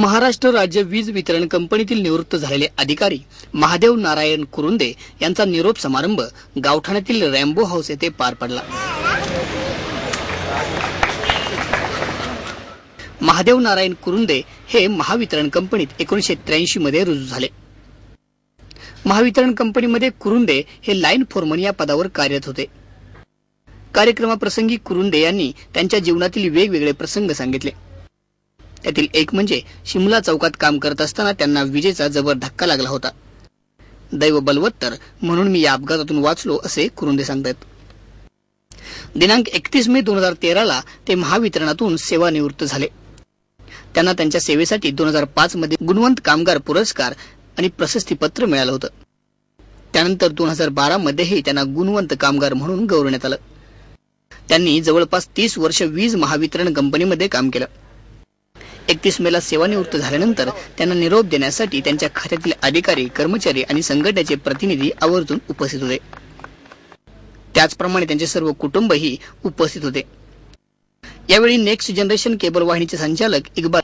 महाराष्ट्र राज्य वीज वितरण कंपनीतील निवृत्त झालेले अधिकारी महादेव नारायण कुरुंदे यांचा निरोप समारंभ गावठाण्यातील रॅम्बो हाऊस येथे पार पडला. महादेव नारायण कुरुंदे हे महावितरण कंपनीत एकोणीशे त्र्याऐंशी मध्ये रुजू झाले. महावितरण कंपनीमध्ये कुरुंदे हे लाईन फोरमन या पदावर कार्यरत होते. कार्यक्रमाप्रसंगी कुरुंदे यांनी त्यांच्या जीवनातील वेगवेगळे प्रसंग सांगितले. त्यातील एक म्हणजे शिमला चौकात काम करत असताना त्यांना विजेचा जबर धक्का लागला होता. दैव बलवत्तर म्हणून मी या अपघातातून वाचलो असे कुरुंदे सांगतात. दिनांक एकतीस मे दोन हजार तेराला ते महावितरणातून सेवानिवृत्त झाले. त्यांना त्यांच्या सेवेसाठी दोन हजार पाच मध्ये गुणवंत कामगार पुरस्कार आणि प्रशस्तीपत्र मिळालं होतं. त्यानंतर दोन हजार बारा मध्येही त्यांना गुणवंत कामगार म्हणून गौरवण्यात आलं. त्यांनी जवळपास तीस वर्ष वीज महावितरण कंपनीमध्ये काम केलं. एकतीस मेला सेवानिवृत्त झाल्यानंतर त्यांना निरोप देण्यासाठी त्यांच्या खात्यातील अधिकारी कर्मचारी आणि संघटनेचे प्रतिनिधी आवर्जून उपस्थित होते. त्याचप्रमाणे त्यांचे सर्व कुटुंबही उपस्थित होते. यावेळी नेक्स्ट जनरेशन केबल वाहिनीचे संचालक इकबाल